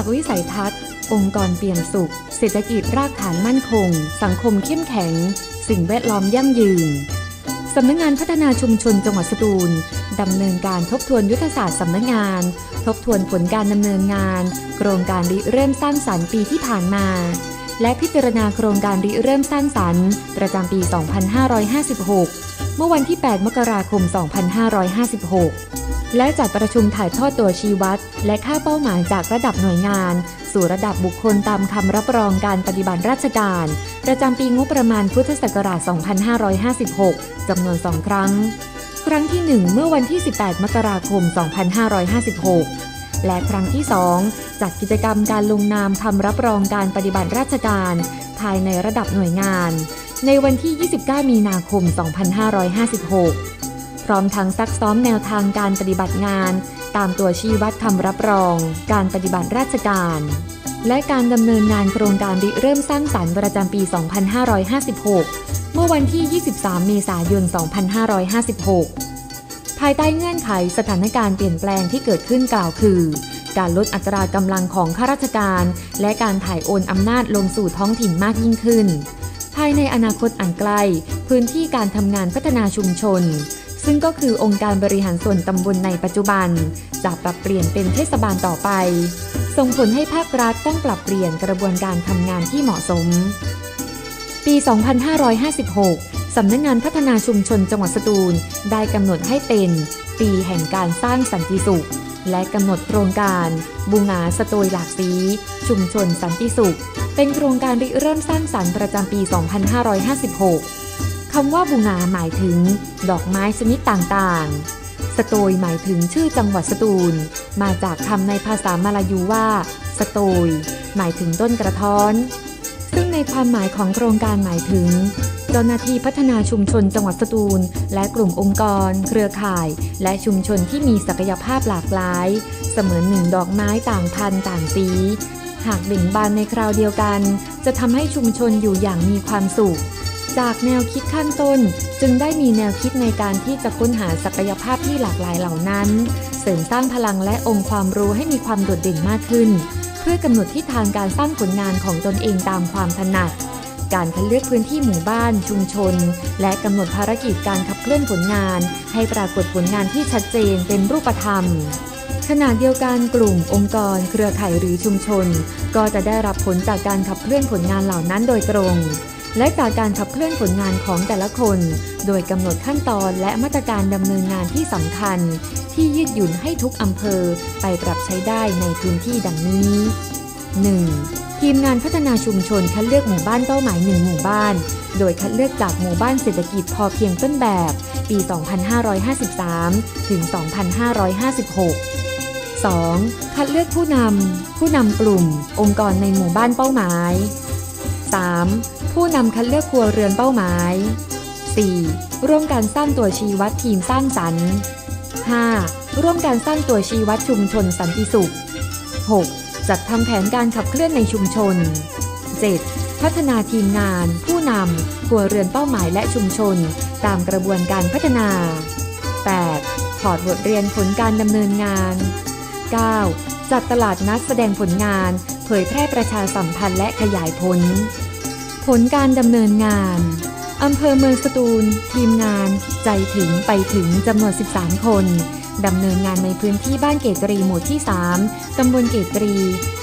จากวิสัยทัศน์ องค์กรเปี่ยมสุข เศรษฐกิจรากฐานมั่นคง สังคมเข้มแข็ง สิ่งแวดล้อมยั่งยืนสำนักงานพัฒนาชุมชนจังหวัดสตูลดำเนินการทบทวนยุทธศาสตร์สำนักงาน ทบทวนผลการดำเนินงาน โครงการริเริ่มสร้างสรรค์ปีที่ผ่านมา และพิจารณาโครงการริเริ่มสร้างสรรค์ ประจำปี 2556 เมื่อวันที่ 8 มกราคม 2556 และจัดประชุมถ่ายทอดตัวชี้วัด และค่าเป้าหมายจากระดับหน่วยงาน สู่ระดับบุคคลตามคำรับรองการปฏิบัติราชการ ประจำปีงบประมาณพุทธศักราช 2556 จำนวน2ครั้ง ครั้งที่ 1 เมื่อวันที่ 18 มกราคม 2556 และครั้งที่ 2 จัดกิจกรรมการลงนามคำรับรองการปฏิบัติราชการ ภายในระดับหน่วยงาน ในวันที่ 29 มีนาคม 2556 ร้อมทั้งซักซ้อมแนวทางการปฏิบัติงาน ตามตัวชี้วัดคำรับรอง การปฏิบัติราชการ และการดำเนินงานโครงการริเริ่มสร้างสรรค์ประจำปี 2556 เมื่อวันที่ 23 เมษายน 2556 ภายใต้เงื่อนไขสถานการณ์เปลี่ยนแปลงที่เกิดขึ้นกล่าวคือ การลดอัตรากำลังของข้าราชการ และการถ่ายโอนอำนาจลงสู่ท้องถิ่นมากยิ่งขึ้น ภายในอนาคตอันใกล้พื้นที่การทำงานพัฒนาชุมชน ซึ่งก็คือองค์การบริหารส่วนตำบลในปัจจุบัน จะปรับเปลี่ยนเป็นเทศบาลต่อไป ส่งผลให้ภาครัฐต้องปรับเปลี่ยนกระบวนการทำงานที่เหมาะสม ปี 2556 สำนักงงานพัฒนาชุมชนจังหวัดสตูล ได้กำหนดให้เป็นปีแห่งการสร้างสันติสุข และกำหนดโครงการ บูงาสตยหลากสี ชุมชนสันติสุข เป็นโครงการริเริ่มสร้างสรรค์ประจำปี 2556ำว่าบูงาหมายถึง ดอกไม้ชนิดต่างๆ สโตยหมายถึงชื่อจังหวัดสตูล มาจากคำในภาษามาลายูว่า สโตย หมายถึงต้นกระท้อน ซึ่งในความหมายของโครงการหมายถึงเจ้าหน้าที่พัฒนาชุมชนจังหวัดสตูล และกลุ่มองค์กร เครือข่าย และชุมชนที่มีศักยภาพหลากหลาย เสมือนหนึ่งดอกไม้ต่างพันธุ์ต่างสี หากเบ่งบานในคราวเดียวกัน จะทำให้ชุมชนอยู่อย่างมีความสุข จากแนวคิดขั้นต้น จึงได้มีแนวคิดในการที่จะค้นหาศักยภาพที่หลากหลายเหล่านั้น เสริมสร้างพลังและองค์ความรู้ให้มีความโดดเด่นมากขึ้น เพื่อกำหนดทิศทางการสร้างผลงานของตนเองตามความถนัดการคัดเลือกพื้นที่หมู่บ้าน ชุมชน และกำหนดภารกิจการขับเคลื่อนผลงาน ให้ปรากฏผลงานที่ชัดเจนเป็นรูปธรรมขณะเดียวกันกลุ่มองค์กร เครือข่ายหรือชุมชน ก็จะได้รับผลจากการขับเคลื่อนผลงานเหล่านั้นโดยตรง และจากการขับเคลื่อนผลงานของแต่ละคน โดยกำหนดขั้นตอนและมาตรการดำเนินงานที่สำคัญ ที่ยืดหยุ่นให้ทุกอำเภอไปปรับใช้ได้ในพื้นที่ดังนี้ 1. ทีมงานพัฒนาชุมชนคัดเลือกหมู่บ้านเป้าหมาย1หมู่บ้าน โดยคัดเลือกจากหมู่บ้านเศรษฐกิจพอเพียงต้นแบบ ปี 2553 ถึง 2556 2. คัดเลือกผู้นำ ผู้นำกลุ่ม องค์กรในหมู่บ้านเป้าหมาย 3. ผู้นำคัดเลือกครัวเรือนเป้าหมาย 4. ร่วมการสร้างตัวชี้วัดทีมสร้างสรรค์ 5. ร่วมการสร้างตัวชี้วัดชุมชนสันติสุข 6. จัดทำแผนการขับเคลื่อนในชุมชน 7. พัฒนาทีมงาน ผู้นำครัวเรือนเป้าหมายและชุมชน ตามกระบวนการพัฒนา 8. ถอดบทเรียนผลการดำเนินงาน 9. จัดตลาดนัดแสดงผลงาน เผยแพร่ประชาสัมพันธ์และขยายผล ผลการดำเนินงานอำเภอเมืองสตูล ทีมงาน ใจถึงไปถึงจำนวน 13 คนดำเนินงานในพื้นที่บ้านเกตรีหมู่ที่ 3 ตำบลเกตรี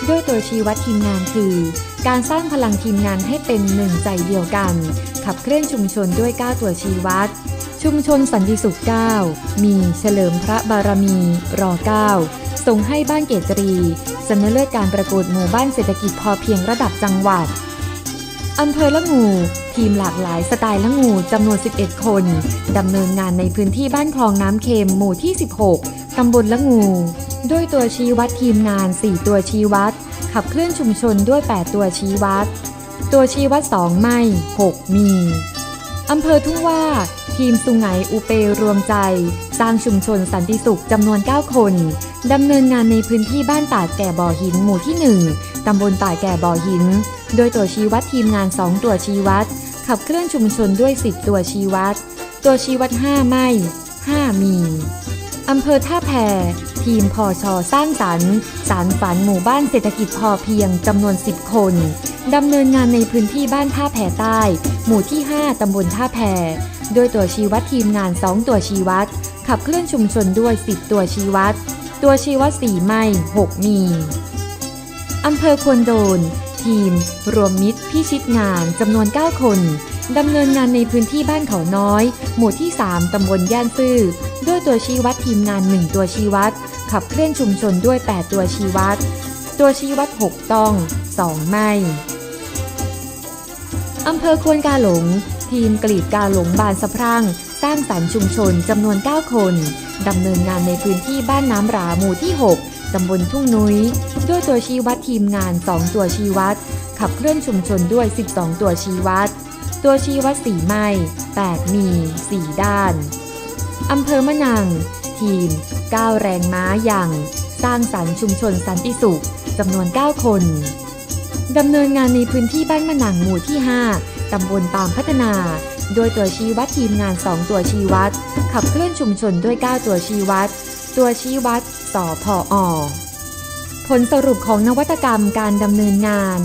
ด้วยตัวชี้วัดทีมงานคือ การสร้างพลังทีมงานให้เป็นหนึ่งใจเดียวกัน ขับเคลื่อนชุมชนด้วย 9 ตัวชี้วัด ชุมชนสันติสุข 9 มีเฉลิมพระบารมี รอ 9 ส่งให้บ้านเกตรีชนะเลิศการประกวดหมู่บ้านเศรษฐกิจพอเพียงระดับจังหวัด อำเภอละงู ทีมหลากหลายสไตล์ละงูจำนวน 11 คน ดำเนินงานในพื้นที่บ้านคลองน้ำเค็มหมู่ที่ 16 ตำบลละงู ด้วยตัวชี้วัดทีมงาน 4 ตัวชี้วัด ขับเคลื่อนชุมชนด้วย 8 ตัวชี้วัด ตัวชี้วัด 2 ไม่ 6 มีอำเภอทุ่งว่า ทีมสุงไหงอุเปรวมใจ สร้างชุมชนสันติสุขจำนวน 9 คนดำเนินงานในพื้นที่บ้านป่าแก่บ่อหินหมู่ที่ 1ตำบลป่าแก่บ่อหิน โดยตัวชี้วัดทีมงาน 2 ตัวชี้วัด ขับเคลื่อนชุมชนด้วย 10 ตัวชี้วัด ตัวชี้วัด 5 ไม่ 5 มีอำเภอท่าแพทีมพอชอสร้างสรรค์ สารฝันหมู่บ้านเศรษฐกิจพอเพียงจำนวน 10 คน ดำเนินงานในพื้นที่บ้านท่าแพใต้ หมู่ที่ 5 ตำบลท่าแพโดยตัวชี้วัดทีมงาน 2 ตัวชี้วัด ขับเคลื่อนชุมชนด้วย 10 ตัวชี้วัด ตัวชี้วัด 4 ไม่ 6 มีอำเภอควนโดน ทีม รวมมิตรพิชิตงานจำนวน 9 คนดำเนินงานในพื้นที่บ้านเขาน้อย หมู่ที่ 3 ตำบลย่านซื่อ ด้วยตัวชี้วัดทีมงาน 1 ตัวชี้วัด ขับเคลื่อนชุมชนด้วย 8 ตัวชี้วัด ตัวชี้วัด 6 ต้อง 2 ไม่อำเภอควนกาหลง ทีมกรีดกาหลงบานสะพรั่ง สร้างสรรค์ชุมชนจำนวน 9 คนดำเนินงานในพื้นที่บ้านน้ำราหมู่ที่ 6ตำบลทุ่งนุ้ย ด้วยตัวชี้วัดทีมงาน 2 ตัวชี้วัด ขับเคลื่อนชุมชนด้วย 12 ตัวชี้วัด ตัวชี้วัด4ไม้8 มี 4 ด้านอำเภอมะนัง ทีม 9 แรงม้าอย่าง สร้างสรรค์ชุมชนสันติสุขจำนวน 9 คนดำเนินงานในพื้นที่บ้านมะนังหมู่ที่ 5 ตำบลปามพัฒนา โดยตัวชี้วัดทีมงาน 2 ตัวชี้วัด ขับเคลื่อนชุมชนด้วย 9 ตัวชี้วัด ตัวชี้วัดสอพออ ผลสรุปของนวัตกรรมการดำเนินงาน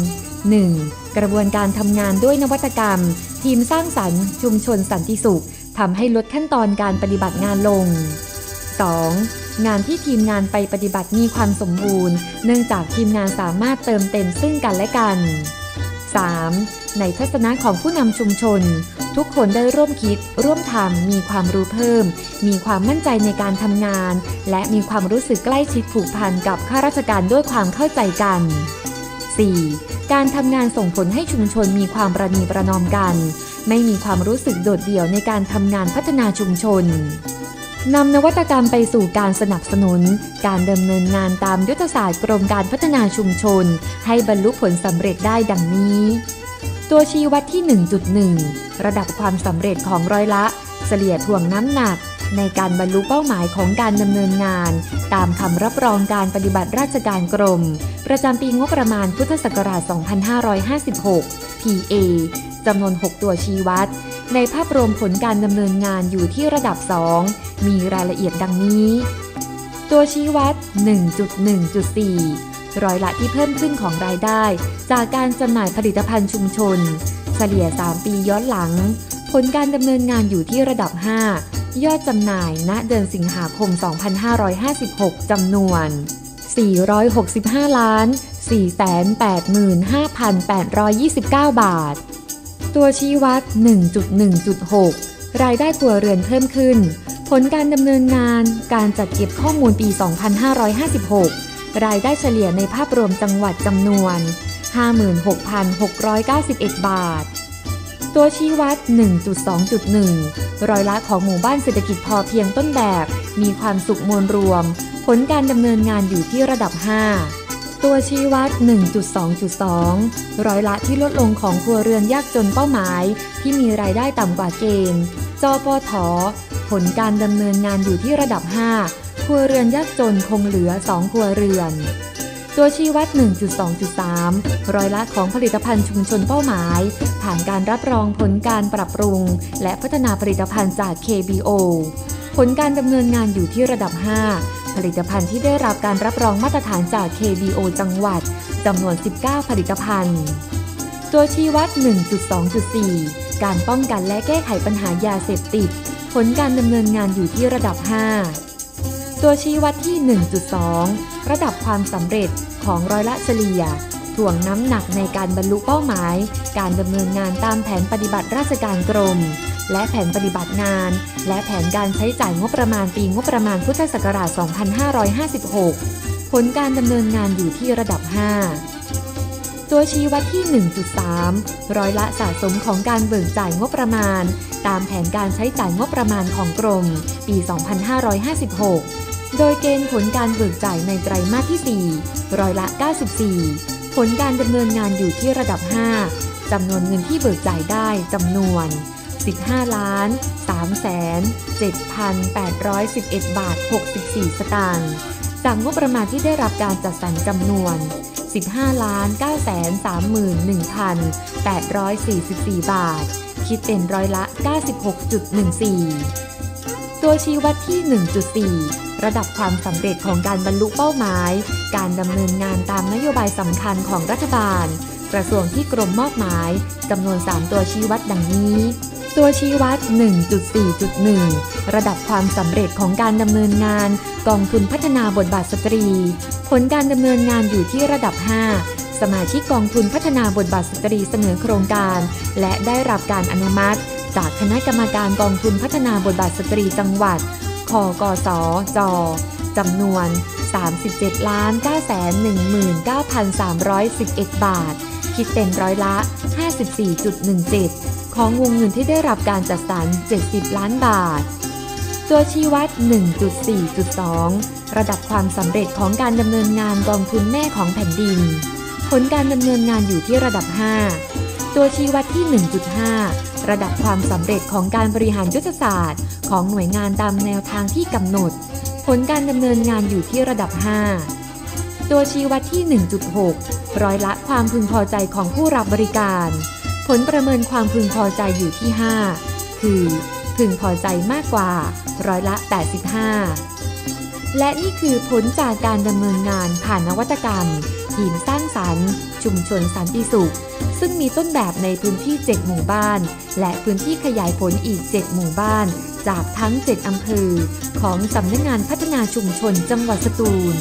1. กระบวนการทำงานด้วยนวัตกรรม ทีมสร้างสรรค์ชุมชนสันติสุขทำให้ลดขั้นตอนการปฏิบัติงานลง 2. งานที่ทีมงานไปปฏิบัติมีความสมบูรณ์ เนื่องจากทีมงานสามารถเติมเต็มซึ่งกันและกัน 3. ในทัศนะของผู้นำชุมชน ทุกคนได้ร่วมคิด ร่วมทำมีความรู้เพิ่ม มีความมั่นใจในการทำงาน และมีความรู้สึกใกล้ชิดผูกพันกับข้าราชการด้วยความเข้าใจกัน 4. การทำงานส่งผลให้ชุมชนมีความประนีประนอมกัน ไม่มีความรู้สึกโดดเดี่ยวในการทำงานพัฒนาชุมชน นำนวัตกรรมไปสู่การสนับสนุน การดำเนินงานตามยุทธศาสตร์กรมการพัฒนาชุมชน ให้บรรลุผลสำเร็จได้ดังนี้ ตัวชี้วัดที่ 1.1 ระดับความสำเร็จของร้อยละ เฉลี่ยท่วงน้ำหนัก ในการบรรลุเป้าหมายของการดำเนินงาน ตามคำรับรองการปฏิบัติราชการกรม ประจำปีงบประมาณพุทธศักราช 2556 PA จำนวน 6 ตัวชี้วัด ในภาพรวมผลการดำเนินงานอยู่ที่ระดับ 2 มีรายละเอียดดังนี้ ตัวชี้วัด 1.1.4 ร้อยละที่เพิ่มขึ้นของรายได้ จากการจำหน่ายผลิตภัณฑ์ชุมชน เฉลี่ย 3 ปีย้อนหลัง ผลการดำเนินงานอยู่ที่ระดับ 5 ยอดจำหน่ายณเดือนสิงหาคม 2556 จำนวน 465 ล้าน 485,829 บาท ตัวชี้วัด 1.1.6 รายได้ครัวเรือนเพิ่มขึ้น ผลการดำเนินงานการจัดเก็บข้อมูลปี 2556 รายได้เฉลี่ยในภาพรวมจังหวัดจำนวน 56,691 บาท ตัวชี้วัด 1.2.1 รอยละของหมู่บ้านเศรษฐกิจพอเพียงต้นแบบ มีความสุขมวลรวม ผลการดำเนินงานอยู่ที่ระดับ 5 ตัวชี้วัด 1.2.2 ร้อยละที่ลดลงของครัวเรือนยากจนเป้าหมาย ที่มีรายได้ต่ำกว่าเกณฑ์จปทผลการดำเนินงานอยู่ที่ระดับ 5 ครัวเรือนยากจนคงเหลือ 2 ครัวเรือน ตัวชี้วัด 1.2.3 ร้อยละของผลิตภัณฑ์ชุมชนเป้าหมายานการรับรองผลการปรับปรุง และพัฒนาผลิตภัณฑ์จาก KBO ผลการดำเนินงานอยู่ที่ระดับ 5 ผลิตภัณฑ์ที่ได้รับการรับรองมาตรฐานจาก KBO จังหวัดจำนวน 19 ผลิตภัณฑ์ ตัวชี้วัด 1.2.4 การป้องกันและแก้ไขปัญหายาเสพติด ผลการดำเนินงานอยู่ที่ระดับ 5 ตัวชี้วัดที่ 1.2 ระดับความสำเร็จของร้อยละเฉลี่ย ถ่วงน้ำหนักในการบรรลุเป้าหมาย การดำเนินงานตามแผนปฏิบัติราชการกรม และแผนปฏิบัติงาน และแผนการใช้จ่ายงบประมาณปีงบประมาณพุทธศักราช 2556 ผลการดำเนินงานอยู่ที่ระดับ 5ตัวชี้วัดที่ 1.3 ร้อยละสะสมของการเบิกจ่ายงบประมาณ ตามแผนการใช้จ่ายงบประมาณของกรม ปี 2556 โดยเกณฑ์ผลการเบิกจ่ายในไตรมาสที่ 4 ร้อยละ 94 ผลการดำเนินงานอยู่ที่ระดับ 5จำนวนเงินที่เบิกจ่ายได้จำนวน 15ล้าน3แสน7,811 บาท 64 สตางค์จากงบประมาณที่ได้รับการจัดสรรจำนวน 15ล้าน9แสน31,844 บาท คิดเป็นร้อยละ 96.14 ตัวชี้วัดที่ 1.4 ระดับความสำเร็จของการบรรลุเป้าหมาย การดำเนินงานตามนโยบายสำคัญของรัฐบาล กระทรวงที่กรมมอบหมายจำนวน 3 ตัวชี้วัดดังนี้ ตัวชี้วัด 1.4.1 ระดับความสำเร็จของการดำเนินงาน กองทุนพัฒนาบทบาทสตรี ผลการดำเนินงานอยู่ที่ระดับ 5สมาชิกกองทุนพัฒนาบทบาทสตรีเสนอโครงการ และได้รับการอนุมัติ จากคณะกรรมการกองทุนพัฒนาบทบาทสตรีจังหวัด คกสจจำนวน 37 ล้าน919,311 บาท คิดเป็นร้อยละ 54.17 ของวงเงินที่ได้รับการจัดสรร 70 ล้านบาท ตัวชี้วัด 1.4.2 ระดับความสำเร็จของการดำเนินงานกองทุนแม่ของแผ่นดิน ผลการดำเนินงานอยู่ที่ระดับ 5 ตัวชี้วัดที่ 1.5 ระดับความสำเร็จของการบริหารยุทธศาสตร์ ของหน่วยงานตามแนวทางที่กำหนด ผลการดำเนินงานอยู่ที่ระดับ 5 ตัวชี้วัดที่ 1.6 ร้อยละความพึงพอใจของผู้รับบริการ ผลประเมินความพึงพอใจอยู่ที่ 5 คือ พึงพอใจมากกว่า ร้อยละ 85 และนี่คือผลจากการดำเนินงานผ่านนวัตกรรมทีมสร้างสรรค์ ชุมชนสันติสุข ซึ่งมีต้นแบบในพื้นที่ 7 หมู่บ้าน และพื้นที่ขยายผลอีก 7 หมู่บ้าน จากทั้ง 7 อำเภอ ของสำนักงานพัฒนาชุมชนจังหวัดสตูล